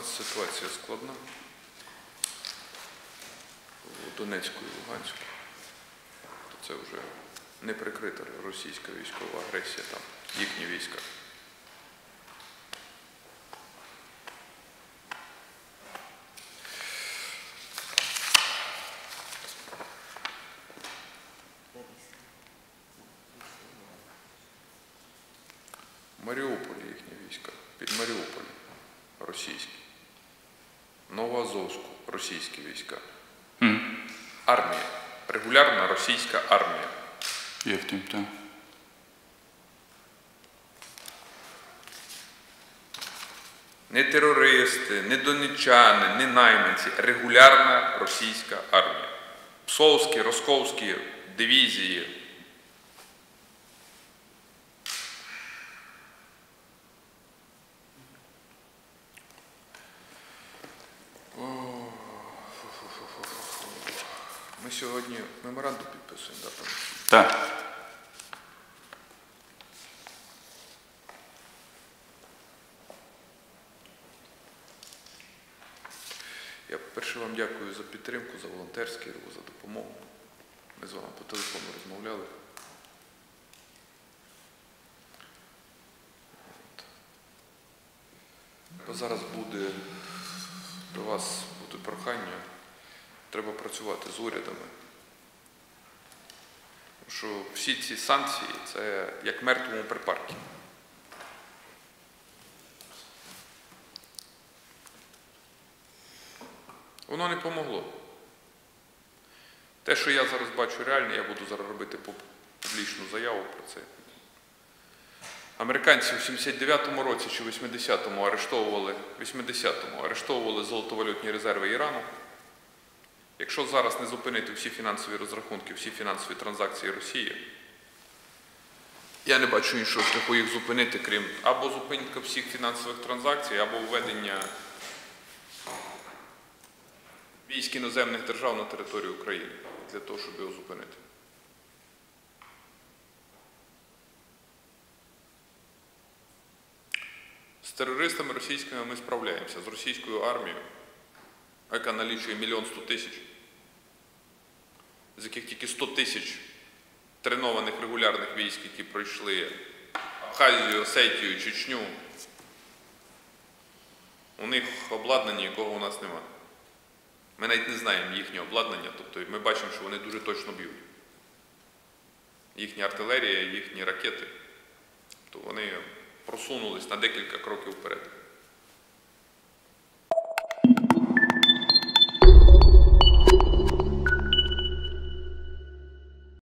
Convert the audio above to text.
ситуація складна. У Донецьку і Луганську. Це вже не прикрита російська військова агресія, там їхні війська. В Маріуполі їхні війська, під Маріуполем російські. Новоазовську російські війська. М. Армія. Регулярна російська армія. Є в тім, так. Не терористи, не донечани, не найманці. Регулярна російська армія. Псовські, росковські дивізії. О, Ми сьогодні меморандум підписуємо, да, пане? Так. Я, по-перше, вам дякую за підтримку, за волонтерський рух, за допомогу. Ми з вами по телефону розмовляли. От. Зараз буде до вас будуть прохання. Треба працювати з урядами. Що всі ці санкції це як мертвому припарки. Воно не помогло. Те, що я зараз бачу реально, я буду зараз робити публічну заяву про це. Американці в 79-му році чи 80-му арештовували, 80-му арештовували золотовалютні резерви Ірану. Якщо зараз не зупинити всі фінансові розрахунки, всі фінансові транзакції Росії, я не бачу іншого шляху їх зупинити, крім або зупинка всіх фінансових транзакцій, або введення військ іноземних держав на територію України для того, щоб його зупинити. З терористами російськими ми справляємося, з російською армією, яка налічує мільйон сто тисяч, з яких тільки 100 тисяч тренованих регулярних військ, які пройшли Абхазію, Осетію, Чечню. У них обладнання, якого у нас немає. Ми навіть не знаємо їхнє обладнання, тобто ми бачимо, що вони дуже точно б'ють. Їхня артилерія, їхні ракети, то вони просунулись на декілька кроків вперед.